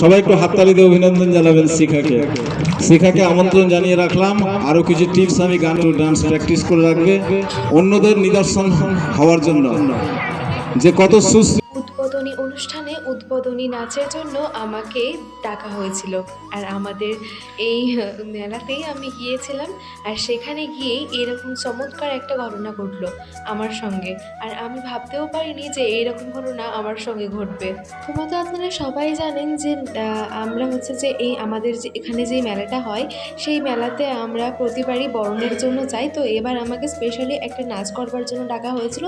সবাই একটু হাততালি দিয়ে অভিনন্দন জানাবেন শিখাকে। শিখাকে আমন্ত্রণ জানিয়ে রাখলাম। আরও কিছু টিপস আমি গান ডান্স প্র্যাকটিস করে রাখবে। অন্যদের নিদর্শন হওয়ার জন্য। যে কত সুস্থ অনুষ্ঠানে উদ্বোধনী নাচের জন্য আমাকে ডাকা হয়েছিল। আর আমাদের এই মেলাতেই আমি গিয়েছিলাম। আর সেখানে গিয়েই এরকম চমৎকার একটা ঘটনা ঘটলো আমার সঙ্গে। আর আমি ভাবতেও পারিনি যে এইরকম ঘটনা আমার সঙ্গে ঘটবে। প্রথমত আপনারা সবাই জানেন যে আমরা হচ্ছে যে এই আমাদের যে, এখানে যে মেলাটা হয়, সেই মেলাতে আমরা প্রতিবারই বরণের জন্য যাই। তো এবার আমাকে স্পেশালি একটা নাচ করবার জন্য ডাকা হয়েছিল।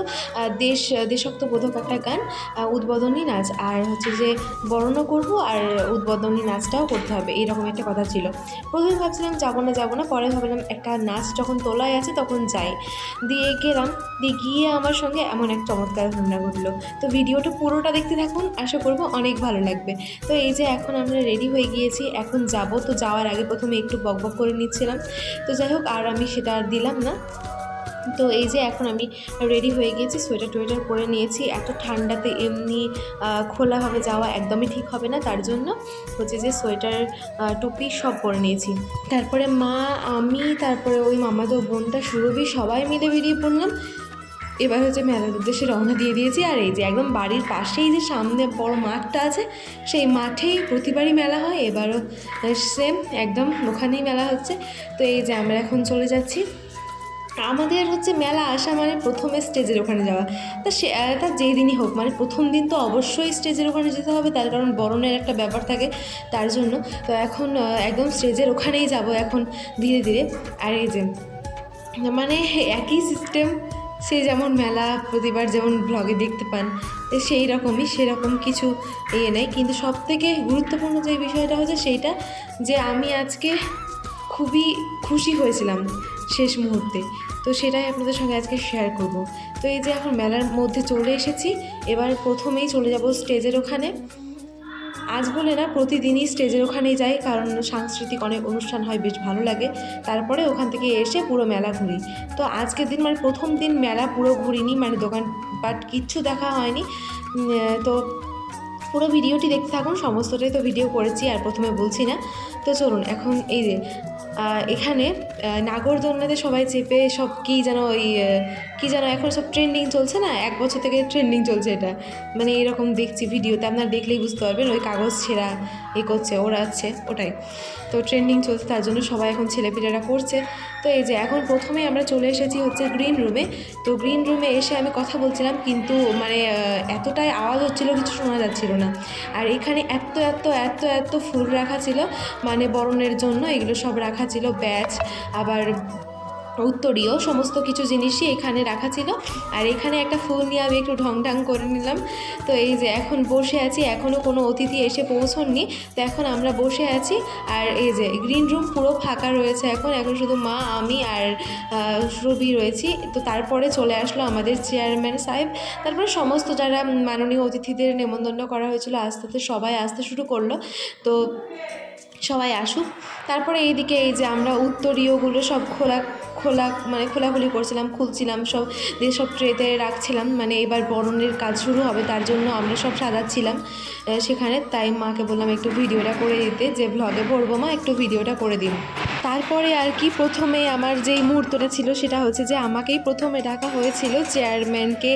দেশ দেশাত্মবোধক একটা গান উদ্বোধনী নাচ। আর হচ্ছে যে বরণও করব আর উদ্বোধনী নাচটাও করতে হবে, এইরকম একটা কথা ছিল। প্রথমে ভাবছিলাম যাব না যাব না, পরে ভাবলাম একটা নাচ যখন তোলায় আছে তখন যাই। দিয়ে গেলাম, দিয়ে গিয়ে আমার সঙ্গে এমন এক চমৎকার ঘটনা ঘটলো। তো ভিডিওটা পুরোটা দেখতে থাকুন, আশা করব অনেক ভালো লাগবে। তো এই যে এখন আমরা রেডি হয়ে গিয়েছি, এখন যাব। তো যাওয়ার আগে প্রথমে একটু বকবক করে নিচ্ছিলাম। তো যাই হোক, আর আমি সেটা আর দিলাম না। তো এই যে এখন আমি রেডি হয়ে গিয়েছি সোয়েটার টোয়েটার পরে নিয়েছি। এত ঠান্ডাতে এমনি খোলাভাবে যাওয়া একদমই ঠিক হবে না। তার জন্য হচ্ছে যে সোয়েটার টুপি সব পরে নিয়েছি। তারপরে মা, আমি, তারপরে ওই মামাতো বোনটা, সুরভি, সবাই মিলে বেরিয়ে পড়লাম। এবার হচ্ছে মেলার উদ্দেশ্যে রওনা দিয়ে দিয়েছি। আর এই যে একদম বাড়ির পাশেই যে সামনে বড় মাঠটা আছে, সেই মাঠেই প্রতিবারই মেলা হয়। এবারও সেম একদম ওখানেই মেলা হচ্ছে। তো এই যে আমরা এখন চলে যাচ্ছি। আমাদের হচ্ছে মেলা আসা মানে প্রথমে স্টেজের ওখানে যাওয়া। তা সে তা যেই দিনই হোক মানে প্রথম দিন তো অবশ্যই স্টেজের ওখানে যেতে হবে, তার কারণ বরণের একটা ব্যাপার থাকে তার জন্য। তো এখন একদম স্টেজের ওখানেই যাব এখন ধীরে ধীরে। আর এই যে মানে একই সিস্টেম সে যেমন মেলা, প্রতিবার যেমন ব্লগে দেখতে পান সেই রকমই সেরকম কিছু ইয়ে নেই। কিন্তু সব থেকে গুরুত্বপূর্ণ যে বিষয়টা হচ্ছে সেইটা যে আমি আজকে খুবই খুশি হয়েছিলাম। শেষ মুহূর্তে। তো সেটাই আপনাদের সঙ্গে আজকে শেয়ার করব। তো এই যে এখন মেলার মধ্যে চলে এসেছি, এবার প্রথমেই চলে যাব স্টেজের ওখানে। আজ বলে না, প্রতিদিনই স্টেজের ওখানেই যাই, কারণ সাংস্কৃতিক অনেক অনুষ্ঠান হয়, বেশ ভালো লাগে। তারপরে ওখান থেকে এসে পুরো মেলা ঘুরি। তো আজকের দিন মানে প্রথম দিন মেলা পুরো ঘুরিনি মানে দোকানপাট কিচ্ছু দেখা হয়নি। তো পুরো ভিডিওটি দেখতে থাকুন, সমস্তটাই তো ভিডিও করেছি আর প্রথমে বলছি না। তো চলুন, এখন এই যে এখানে নাগরদোলনাতে সবাই চেপে সব কী যেন ওই কী যেন এখন সব ট্রেন্ডিং চলছে না? এক বছর থেকে ট্রেন্ডিং চলছে এটা। মানে এরকম দেখছি ভিডিওতে, আপনারা দেখলেই বুঝতে পারবেন, ওই কাগজ ছেঁড়া এ করছে ওড়াচ্ছে ওটাই। তো ট্রেন্ডিং চলছে, তার জন্য সবাই এখন ছেলেপিলেরা করছে। তো এই যে এখন প্রথমে আমরা চলে এসেছি হচ্ছে গ্রিন রুমে তো গ্রিন রুমে এসে আমি কথা বলছিলাম, কিন্তু মানে এতটাই আওয়াজ হচ্ছিল, কিছু শোনা যাচ্ছিল না। আর এখানে এত এত এত এত ফুল রাখা ছিল মানে বরণের জন্য, এগুলো সব রাখা ছিল, ব্যাচ, আবার উত্তরীয়, সমস্ত কিছু জিনিসই এখানে রাখা ছিল। আর এখানে একটা ফুল নিয়ে আমি একটু ঢং ঢং করে নিলাম। তো এই যে এখন বসে আছি এখনও কোনো অতিথি এসে পৌঁছননি। তো এখন আমরা বসে আছি, আর এই যে গ্রিন রুম পুরো ফাঁকা রয়েছে এখন। এখন শুধু মা, আমি আর রবি রয়েছি। তো তারপরে চলে আসলো আমাদের চেয়ারম্যান সাহেব। তারপরে সমস্ত যারা মাননীয় অতিথিদের নেমন্তন্ন করা হয়েছিল, আস্তে আস্তে সবাই আসতে শুরু করল। তো সবাই আসুক। তারপরে এইদিকে এই যে আমরা উত্তরীয়গুলো সব খোলা খোলা মানে খোলাখুলি করছিলাম, খুলছিলাম, সব দিয়ে সব ট্রেতে রাখছিলাম। মানে এবার বরণের কাজ শুরু হবে, তার জন্য আমরা সব সাজাচ্ছিলাম সেখানে। তাই মাকে বললাম একটু ভিডিওটা করে দিতে, যে ভ্লগে পড়ব মা, একটু ভিডিওটা করে দিন। তারপরে আর কি প্রথমে আমার যেই মুহূর্তটা ছিল সেটা হচ্ছে যে আমাকেই প্রথমে ডাকা হয়েছিল চেয়ারম্যানকে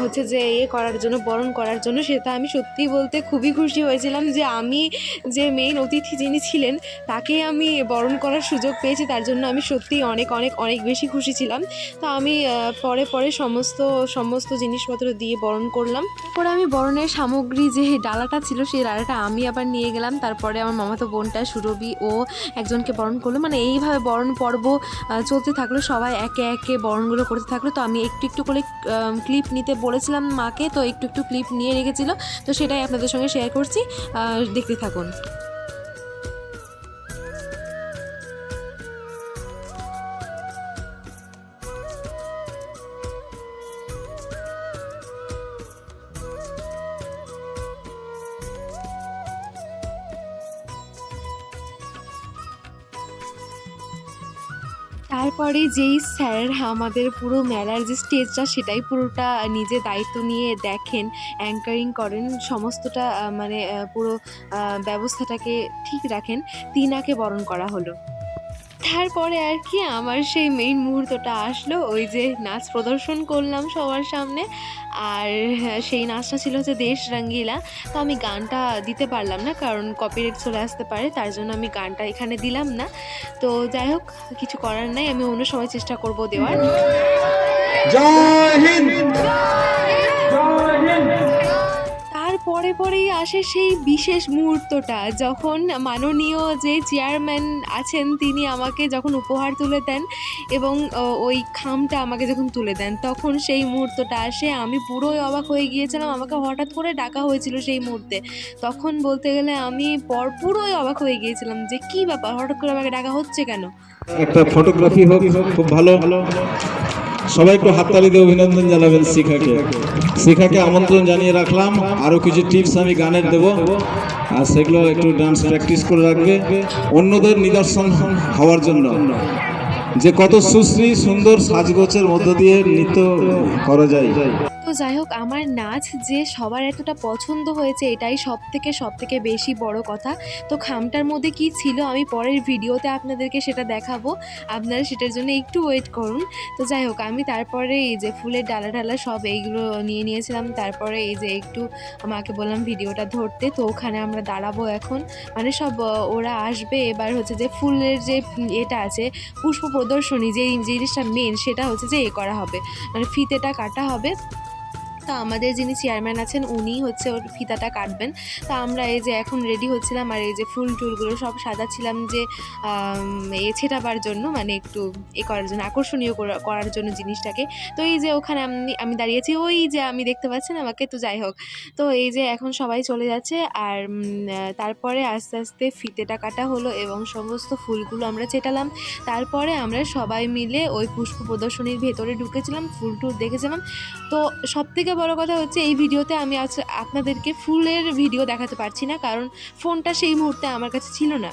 হচ্ছে যে এ করার জন্য, বরণ করার জন্য। সেটা আমি সত্যি বলতে খুবই খুশি হয়েছিলাম যে আমি যে মেইন অতিথি যিনি ছিলেন তাকে আমি বরণ করার সুযোগ পেয়েছি। তার জন্য আমি সত্যিই অনেক অনেক অনেক বেশি খুশি ছিলাম। তো আমি পরে পরে সমস্ত সমস্ত জিনিসপত্র দিয়ে বরণ করলাম। তারপরে আমি বরণের সামগ্রী যে ডালাটা ছিল, সেই ডালাটা আমি আবার নিয়ে গেলাম। তারপরে আমার মামাতো বোনটা সুরভি, ও একজনকে বরণ করল। মানে এইভাবে বরণ পর্ব চলতে থাকল, সবাই একে একে বরণগুলো করতে থাকল। তো আমি একটু একটু করে ক্লিপ নিতে বলেছিলাম মাকে, তো একটু একটু ক্লিপ নিয়ে রেখেছিল। তো সেটাই আপনাদের সঙ্গে শেয়ার করছি দেখতে থাকুন। তারপরে যেই স্যার আমাদের পুরো মেলার যে স্টেজটা, সেটাই পুরোটা নিজে দায়িত্ব নিয়ে দেখেন অ্যাঙ্কারিং করেন, সমস্তটা মানে পুরো ব্যবস্থাটাকে ঠিক রাখেন। তিনাকে বরণ করা হলো। তারপরে আর কি আমার সেই মেইন মুহূর্তটা আসলো ওই যে নাচ প্রদর্শন করলাম সবার সামনে। আর হ্যাঁ, সেই নাচটা ছিল হচ্ছে দেশ রঙ্গিলা। তো আমি গানটা দিতে পারলাম না কারণ কপিরাইট চলে আসতে পারে তার জন্য আমি গানটা এখানে দিলাম না। তো যাই হোক কিছু করার নাই আমি অন্য সময় চেষ্টা করব দেওয়ার। জয় হিন্দ! তারপরে পরেই আসে সেই বিশেষ মুহূর্তটা, যখন মাননীয় যে চেয়ারম্যান আছেন তিনি আমাকে যখন উপহার তুলে দেন এবং ওই খামটা আমাকে যখন তুলে দেন, তখন সেই মুহূর্তটা আসে। আমি পুরোই অবাক হয়ে গিয়েছিলাম, আমাকে হঠাৎ করে ডাকা হয়েছিল সেই মুহূর্তে। তখন বলতে গেলে আমি পর পুরোই অবাক হয়ে গিয়েছিলাম যে, কি ব্যাপার? হঠাৎ করে আমাকে ডাকা হচ্ছে কেন? একটা ফটোগ্রাফি হোক, খুব ভালো। সবাই একটু হাততালি দিয়ে অভিনন্দন জানাবেন শিখাকে। শিখাকে আমন্ত্রণ জানিয়ে রাখলাম। আরও কিছু টিপস আমি গানের দেব। আর সেগুলো একটু ডান্স প্র্যাকটিস করে রাখবে। অন্যদের নিদর্শন হওয়ার জন্য। যে কত সুশ্রী, সুন্দর সাজগোছের মধ্য দিয়ে নৃত্য করা যায়। যাই হোক, আমার নাচ যে সবার এতটা পছন্দ হয়েছে, এটাই সব থেকে সব থেকে বেশি বড় কথা। তো খামটার মধ্যে কি ছিল আমি পরের ভিডিওতে আপনাদেরকে সেটা দেখাবো। আপনারা সেটার জন্য একটু ওয়েট করুন। তো যাই হোক, আমি তারপরে এই যে ফুলের ডালা ডালা সব এইগুলো নিয়ে নিয়েছিলাম। তারপরে এই যে একটু মাকে বললাম ভিডিওটা ধরতে, তো ওখানে আমরা দাঁড়াবো এখন। মানে সব ওরা আসবে। এবার হচ্ছে যে ফুলের যে এটা আছে, পুষ্প প্রদর্শনী যে জিনিসটা মেন সেটা হচ্ছে যে এ করা হবে। মানে ফিতেটা কাটা হবে। তো আমাদের যিনি চেয়ারম্যান আছেন উনি হচ্ছে ওর ফিতাটা কাটবেন। তো আমরা এই যে এখন রেডি হচ্ছিলাম আর এই যে ফুল টুলগুলো সব সাজাচ্ছিলাম যে এ ছেটাবার জন্য মানে একটু এ করার জন্য, আকর্ষণীয় করা- করার জন্য জিনিসটাকে। তো এই যে ওখানে আমি আমি দাঁড়িয়েছি, ওই যে আমি দেখতে পাচ্ছেন আমাকে, তো যাই হোক। তো এই যে এখন সবাই চলে যাচ্ছে আর তারপরে আস্তে আস্তে ফিতেটা কাটা হলো এবং সমস্ত ফুলগুলো আমরা চেটালাম তারপরে আমরা সবাই মিলে ওই পুষ্প প্রদর্শনীর ভেতরে ঢুকেছিলাম, ফুল টুল দেখেছিলাম। তো সব থেকে বড় কথা হচ্ছে এই ভিডিওতে আমি আজ আপনাদেরকে ফুলের ভিডিও দেখাতে পারছি না, কারণ ফোনটা সেই মুহূর্তে আমার কাছে ছিল না।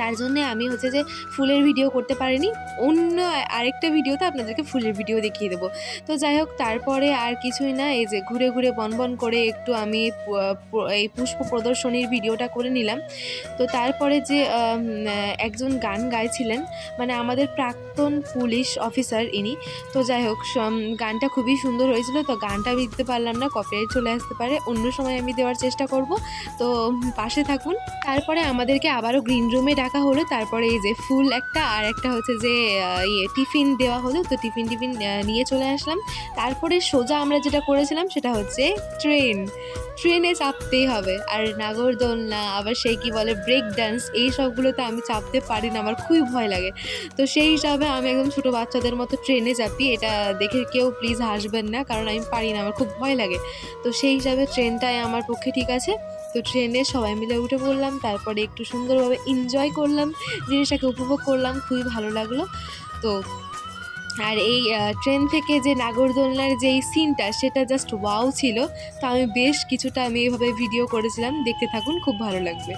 তার জন্যে আমি হচ্ছে যে ফুলের ভিডিও করতে পারিনি। অন্য আরেকটা ভিডিওতে আপনাদেরকে ফুলের ভিডিও দেখিয়ে দেবো। তো যাই হোক, তারপরে আর কিছুই না, এই যে ঘুরে ঘুরে বনবন করে একটু আমি এই পুষ্প প্রদর্শনীর ভিডিওটা করে নিলাম। তো তারপরে যে একজন গান গাইছিলেন মানে আমাদের প্রাক্তন পুলিশ অফিসার ইনি। তো যাই হোক গানটা খুবই সুন্দর হয়েছিল, তো গানটা আমি দিতে পারলাম না কপিরাইট চলে আসতে পারে। অন্য সময় আমি দেওয়ার চেষ্টা করব। তো পাশে থাকুন। তারপরে আমাদেরকে আবারও গ্রিন রুমে ডাকা হলো, তারপরে এই যে ফুল একটা, আর একটা হচ্ছে যে ইয়ে টিফিন দেওয়া হলো, তো টিফিন টিফিন নিয়ে চলে আসলাম। তারপরে সোজা আমরা যেটা করেছিলাম, সেটা হচ্ছে ট্রেন। ট্রেনে চাপতেই হবে, আর নাগরদোলনা, আবার সেই কি বলে ব্রেক ডান্স এই সবগুলোতে আমি চাপতে পারি না, আমার খুবই ভয় লাগে। তো সেই হিসাবে আমি একদম ছোটো বাচ্চাদের মতো ট্রেনে চাপি এটা দেখে কেউ প্লিজ হাসবেন না, কারণ আমি পারি না, আমার খুব ভয় লাগে। তো সেই হিসাবে ট্রেনটাই আমার পক্ষে ঠিক আছে। তো ট্রেনে সবাই মিলে উঠে পড়লাম, তারপরে একটু সুন্দরভাবে এনজয় করলাম, জিনিসটাকে উপভোগ করলাম, খুবই ভালো লাগল। তো আর এই ট্রেন থেকে যে নাগরদোলনার যেই সিনটা সেটা জাস্ট ওয়াও ছিল। তো আমি বেশ কিছুটা আমি এইভাবে ভিডিও করেছিলাম, দেখতে থাকুন, খুব ভালো লাগবে।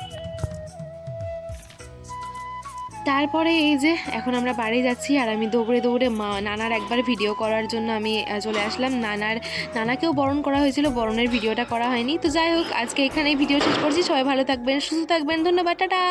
তারপরে এই যে এখন আমরা বাড়ি যাচ্ছি আর আমি দৌড়ে দৌড়ে মা, নানার একবার ভিডিও করার জন্য আমি চলে আসলাম। নানার, নানাকেও বরণ করা হয়েছিল, বরণের ভিডিওটা করা হয়নি। তো যাই হোক, আজকে এখানেই ভিডিও শেষ করছি। সবাই ভালো থাকবেন, সুস্থ থাকবেন। ধন্যবাদ, টাটা!